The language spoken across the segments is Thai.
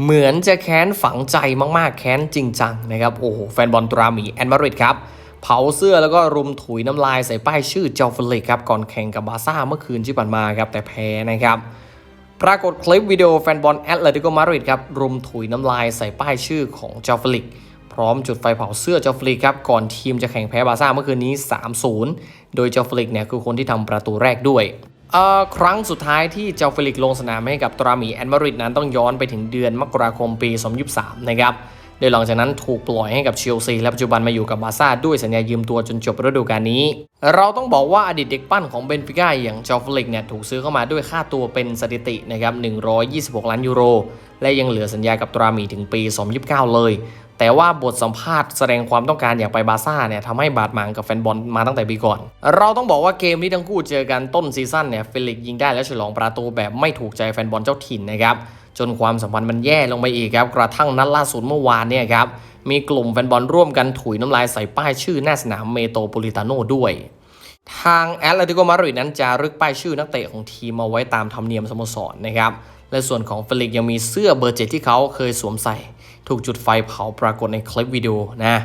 เหมือนจะแค้นฝังใจมากๆ แค้นจริงจังนะครับ โอ้โห แฟนบอลตราหมีแอนมาริดครับ เผาเสื้อแล้วก็รุมถุยน้ำลายใส่ป้ายชื่อเจ้าฟลิกครับ ก่อนแข่งกับบาซ่าเมื่อคืนที่ผ่านมาครับ แต่แพ้นะครับ ปรากฏคลิปวิดีโอแฟนบอลแอตเลติโกมาดริดครับ รุมถุยน้ำลายใส่ป้ายชื่อของเจ้าฟลิก พร้อมจุดไฟเผาเสื้อเจ้าฟลิกครับ ก่อนทีมจะแข่งแพ้บาซ่าเมื่อคืนนี้ 3-0 โดยเจ้าฟลิกเนี่ยคือคนที่ทำประตูแรกด้วย ครั้งสุดท้ายที่เจ้าเฟลิกลงสนามให้กับตราหมีแอนมาริดนั้นต้องย้อนไปถึงเดือนมกราคมปี 2023 นะครับโดยหลังจากนั้นถูกปล่อยให้กับเชลซีและปัจจุบันมาอยู่กับบาซ่าด้วยสัญญายืมตัวจนจบฤดูกาลนี้ เราต้องบอกว่าอดีตเด็กปั้นของเบนฟิก้าอย่างเจอฟลิกเนี่ยถูกซื้อเข้ามาด้วยค่าตัวเป็นสถิตินะครับ126 ล้านยูโร และยังเหลือสัญญากับตราหมีถึงปี 2029 เลย แต่ว่าบทสัมภาษณ์แสดงความต้องการอยากไปบาซ่าเนี่ยทำให้บาดหมางกับแฟนบอลมาตั้งแต่ปีก่อน เราต้องบอกว่าเกมที่ทั้งคู่เจอกันต้นซีซั่นเนี่ยเฟลิกยิงได้และฉลองประตูแบบไม่ถูกใจแฟนบอลเจ้าถิ่นนะครับจนความสัมพันธ์มันแย่ลงไปอีกครับกระทั่งนัดล่าสุดเมื่อวานเนี่ยครับมีกลุ่มแฟนบอลร่วมกันถุยน้ำลายใส่ป้ายชื่อหน้าสนามเมโตโปลิตาโนด้วย ทางแอตเลติโกมาดริดนั้นจะรึกป้ายชื่อนักเตะของทีมมาไว้ตามธรรมเนียมสโมสรนะครับและส่วนของเฟลิกยังมีเสื้อเบอร์เจ็ดที่เขาเคยสวมใส่ ถูกจุดไฟเผาปรากฏในคลิปวิดีโอนะ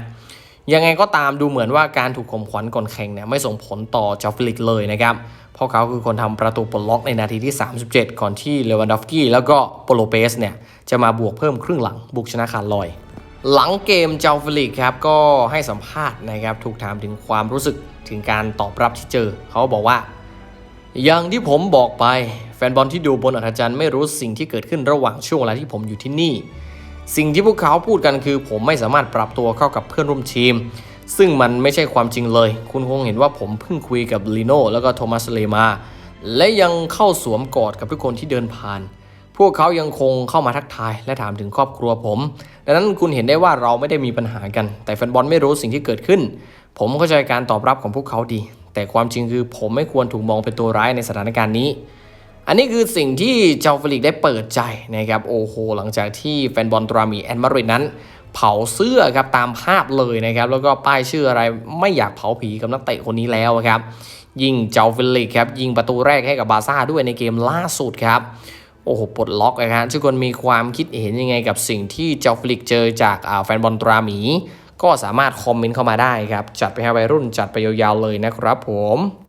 ยังไงก็ตามดูเหมือนว่าการถูกข่มขวัญก่อนแข่งเนี่ยไม่ส่งผลต่อเจ้าฟิลิกเลยนะครับ เพราะเขาคือคนทำประตูปลดล็อกในนาทีที่ 37 ก่อนที่เลวันดอฟกี้แล้วก็โปโลเปสเนี่ยจะมาบวกเพิ่มครึ่งหลังบุกชนะขาดลอย หลังเกมเจ้าฟิลิกครับก็ให้สัมภาษณ์นะครับถูกถามถึงความรู้สึกถึงการตอบรับที่เจอ เขาบอกว่า อย่างที่ผมบอกไปแฟนบอลที่ดูบนอัธจันทร์ไม่รู้สิ่งที่เกิดขึ้นระหว่างช่วงเวลาที่ผมอยู่ที่นี่ สิ่งที่พวกเขาพูดกันคือ ผมไม่สามารถปรับตัวเข้ากับเพื่อนร่วมทีม ซึ่งมันไม่ใช่ความจริงเลย คุณคงเห็นว่าผมเพิ่งคุยกับลีโน่แล้วก็โทมัสเลมา และยังเข้าสวมกอดกับทุกคนที่เดินผ่าน พวกเขายังคงเข้ามาทักทายและถามถึงครอบครัวผม ดังนั้นคุณเห็นได้ว่าเราไม่ได้มีปัญหากัน แต่แฟนบอลไม่รู้สิ่งที่เกิดขึ้น ผมเข้าใจการตอบรับของพวกเขาดี แต่ความจริงคือผมไม่ควรถูกมองเป็นตัวร้ายในสถานการณ์นี้ อันนี้คือสิ่งที่เจ้าเฟลิกได้เปิดใจนะครับโอ้โหหลังจากที่แฟนบอลตรามีแอนมาริดนั้น เผาเสื้อครับตามภาพเลยนะครับแล้วก็ป้ายชื่ออะไรไม่อยากเผาผีกับนักเตะคนนี้แล้วครับยิงเจ้าเฟลิกครับยิงประตูแรกให้กับบาซ่าด้วยในเกมล่าสุดครับโอ้โหปลดล็อกนะครับทุกคนมีความคิดเห็นยังไงกับสิ่งที่เจ้าเฟลิกเจอจากแฟนบอลตราหมี ก็สามารถคอมเมนต์เข้ามาได้ครับจัดไปให้วัยรุ่นจัดไปยาวๆเลยนะครับผม